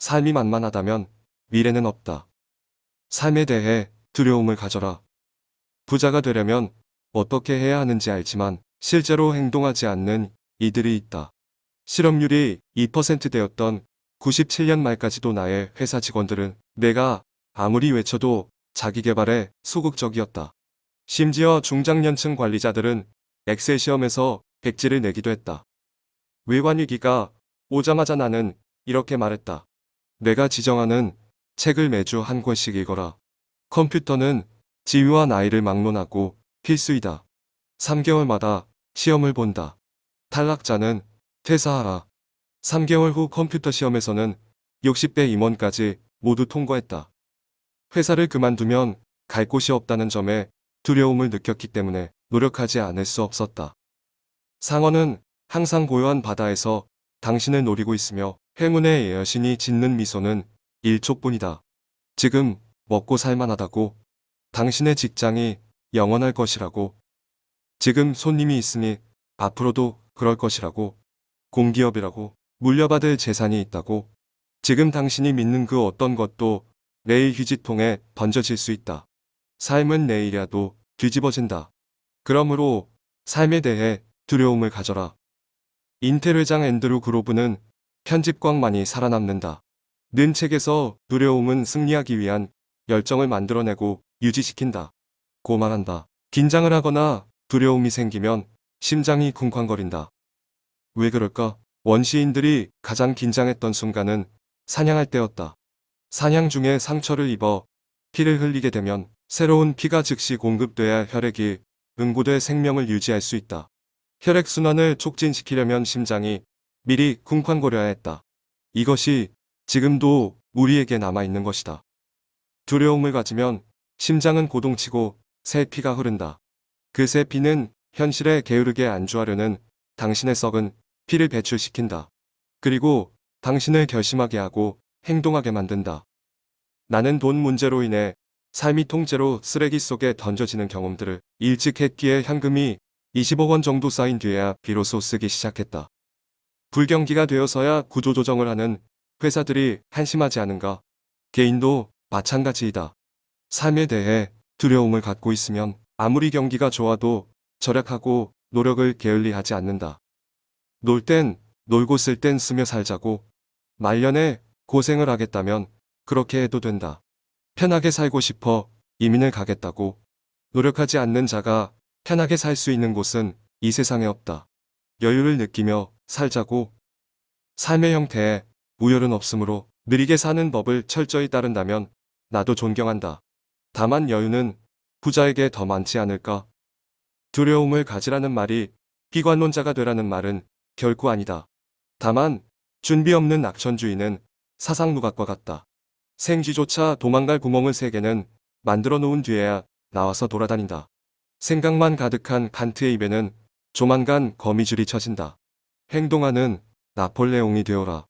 삶이 만만하다면 미래는 없다. 삶에 대해 두려움을 가져라. 부자가 되려면 어떻게 해야 하는지 알지만 실제로 행동하지 않는 이들이 있다. 실업률이 2%대였던 97년 말까지도 나의 회사 직원들은 내가 아무리 외쳐도 자기 개발에 소극적이었다. 심지어 중장년층 관리자들은 엑셀 시험에서 백지를 내기도 했다. 외환위기가 오자마자 나는 이렇게 말했다. 내가 지정하는 책을 매주 한 권씩 읽어라. 컴퓨터는 지위와 나이를 막론하고 필수이다. 3개월마다 시험을 본다. 탈락자는 퇴사하라. 3개월 후 컴퓨터 시험에서는 60대 임원까지 모두 통과했다. 회사를 그만두면 갈 곳이 없다는 점에 두려움을 느꼈기 때문에 노력하지 않을 수 없었다. 상어는 항상 고요한 바다에서 당신을 노리고 있으며 행운의 여신이 짓는 미소는 1초뿐이다. 지금 먹고 살만하다고 당신의 직장이 영원할 것이라고 지금 손님이 있으니 앞으로도 그럴 것이라고 공기업이라고 물려받을 재산이 있다고 지금 당신이 믿는 그 어떤 것도 내일 휴지통에 던져질 수 있다. 삶은 내일이라도 뒤집어진다. 그러므로 삶에 대해 두려움을 가져라. 인텔 회장 앤드루 그로브는 편집광만이 살아남는다. 는 책에서 두려움은 승리하기 위한 열정을 만들어내고 유지시킨다. 고 말한다. 긴장을 하거나 두려움이 생기면 심장이 쿵쾅거린다. 왜 그럴까? 원시인들이 가장 긴장했던 순간은 사냥할 때였다. 사냥 중에 상처를 입어 피를 흘리게 되면 새로운 피가 즉시 공급돼야 혈액이 응고돼 생명을 유지할 수 있다. 혈액순환을 촉진시키려면 심장이 미리 쿵쾅거려야 했다. 이것이 지금도 우리에게 남아있는 것이다. 두려움을 가지면 심장은 고동치고 새 피가 흐른다. 그 새 피는 현실에 게으르게 안주하려는 당신의 썩은 피를 배출시킨다. 그리고 당신을 결심하게 하고 행동하게 만든다. 나는 돈 문제로 인해 삶이 통째로 쓰레기 속에 던져지는 경험들을 일찍 했기에 현금이 20억 원 정도 쌓인 뒤에야 비로소 쓰기 시작했다. 불경기가 되어서야 구조조정을 하는 회사들이 한심하지 않은가? 개인도 마찬가지이다. 삶에 대해 두려움을 갖고 있으면 아무리 경기가 좋아도 절약하고 노력을 게을리 하지 않는다. 놀 땐 놀고 쓸 땐 쓰며 살자고 말년에 고생을 하겠다면 그렇게 해도 된다. 편하게 살고 싶어 이민을 가겠다고 노력하지 않는 자가 편하게 살 수 있는 곳은 이 세상에 없다. 여유를 느끼며 살자고 삶의 형태에 우열은 없으므로 느리게 사는 법을 철저히 따른다면 나도 존경한다. 다만 여유는 부자에게 더 많지 않을까? 두려움을 가지라는 말이 비관론자가 되라는 말은 결코 아니다. 다만 준비 없는 낙천주의는 사상 누각과 같다. 생쥐조차 도망갈 구멍을 세 개는 만들어 놓은 뒤에야 나와서 돌아다닌다. 생각만 가득한 간트의 입에는 조만간 거미줄이 쳐진다. 행동하는 나폴레옹이 되어라.